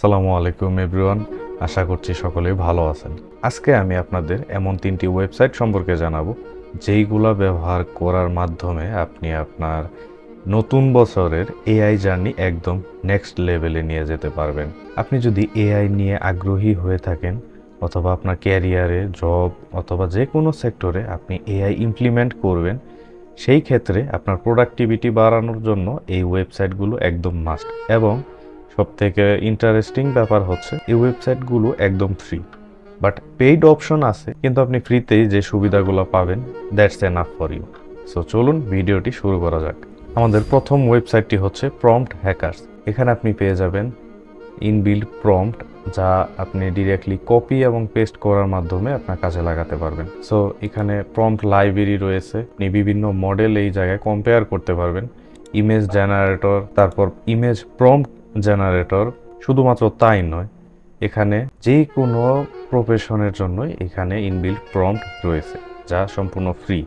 আসসালামু আলাইকুম এভরিওয়ান আশা করছি সকলেই ভালো আছেন। আজকে আমি আপনাদের এমন তিনটি ওয়েবসাইট সম্পর্কে জানাব, যেইগুলা ব্যবহার করার মাধ্যমে আপনি আপনার নতুন বছরের এআই জার্নি একদম নেক্সট লেভেলে নিয়ে যেতে পারবেন। আপনি যদি এআই নিয়ে আগ্রহী হয়ে থাকেন, অথবা আপনার ক্যারিয়ারে জব অথবা যে কোনো সেক্টরে আপনি এআই ইমপ্লিমেন্ট করবেন, সেই ক্ষেত্রে আপনার প্রোডাক্টিভিটি বাড়ানোর জন্য এই ওয়েবসাইটগুলো একদম মাস্ট এবং সব থেকে ইন্টারেস্টিং ব্যাপার হচ্ছে, এই ওয়েবসাইটগুলো একদম ফ্রি বাট পেইড অপশন আছে, কিন্তু আপনি ফ্রিতেই যে সুবিধাগুলো পাবেন that's enough for you so চলুন ভিডিওটি শুরু করা যাক। আমাদের প্রথম ওয়েবসাইটটি হচ্ছে প্রম্পট হ্যাকার্স এখানে আপনি পেয়ে যাবেন ইনবিল্ড প্রম্পট যা আপনি ডিরেক্টলি কপি এবং পেস্ট করার মাধ্যমে আপনার কাজে লাগাতে পারবেন। সো এখানে প্রম্পট লাইব্রেরি রয়েছে, আপনি বিভিন্ন মডেল এই জায়গায় কম্পেয়ার করতে পারবেন। ইমেজ জেনারেটর তারপর ইমেজ প্রম্পট জেনারেটর শুধুমাত্র তাই নয়, এখানে যে কোনো প্রফেশনের জন্যই এখানে ইনবিল্ড প্রম্পট রয়েছে, যা সম্পূর্ণ ফ্রি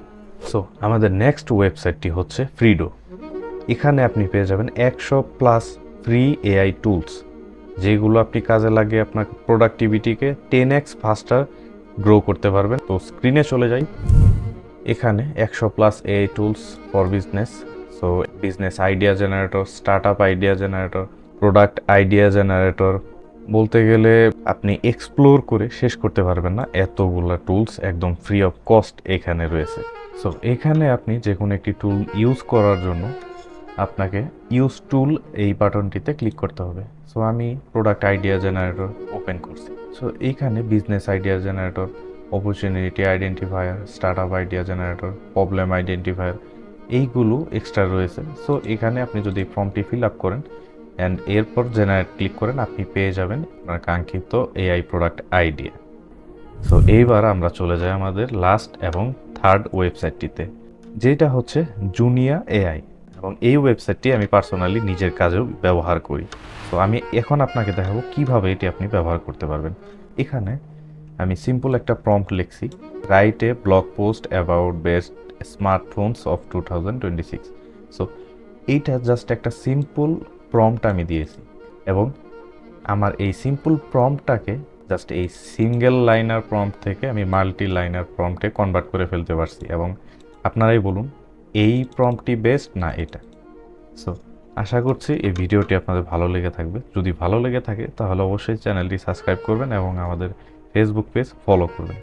সো আমাদের নেক্সট ওয়েবসাইটটি হচ্ছে ফ্রিডো এখানে আপনি পেয়ে যাবেন একশো প্লাস ফ্রি এআই টুলস যেগুলো আপনি কাজে লাগিয়ে আপনার প্রোডাক্টিভিটিকে টেন এক্স ফাস্টার গ্রো করতে পারবেন। তো স্ক্রিনে চলে যাই। এখানে একশো plus AI tools for business so business idea generator start up idea generator product idea generator বলতে গেলে আপনি এক্সপ্লোর করে শেষ করতে পারবেন না। এতগুলা টুলস একদম ফ্রি অফ কস্ট এখানে রয়েছে। সো এখানে আপনি যে কোনো একটি টুল ইউজ করার জন্য আপনাকে ইউজ টুল এই বাটনটিতে ক্লিক করতে হবে। সো আমি প্রোডাক্ট আইডিয়া জেনারেটর ওপেন করছি। সো এইখানে business idea generator opportunity identifier start up idea generator problem identifier এইগুলো এক্সট্রা রয়েছে। সো এখানে আপনি যদি ফর্মটি ফিল আপ করেন অ্যান্ড এরপর জেনারেট ক্লিক করেন, আপনি পেয়ে যাবেন আপনার কাঙ্ক্ষিত এআই প্রোডাক্ট আইডিয়া সো এইবার আমরা চলে যাই আমাদের লাস্ট এবং থার্ড ওয়েবসাইটটিতে যেটা হচ্ছে জুনিয়া এআই এবং এই ওয়েবসাইটটি আমি পার্সোনালি নিজের কাজেও ব্যবহার করি। তো আমি এখন আপনাকে দেখাবো কীভাবে এটি আপনি ব্যবহার করতে পারবেন। এখানে আমি সিম্পল একটা প্রম্পট লিখছি। Write a blog post about best smartphones of two thousand twenty six so এইটা জাস্ট একটা সিম্পল প্রম্পট আমি দিয়েছি এবং আমার এই সিম্পল প্রম্পটটাকে জাস্ট এই সিঙ্গেল লাইনার প্রম্পট থেকে আমি মাল্টি লাইনার প্রম্পটে কনভার্ট করে ফেলতে পারছি এবং আপনারাই বলুন, এই প্রম্পটটি বেস্ট না এটা? সো আশা করছি এই ভিডিওটি আপনাদের ভালো লেগে থাকবে। যদি ভালো লেগে থাকে, তাহলে অবশ্যই চ্যানেলটি সাবস্ক্রাইব করবেন এবং আমাদের ফেসবুক পেজ ফলো করবেন।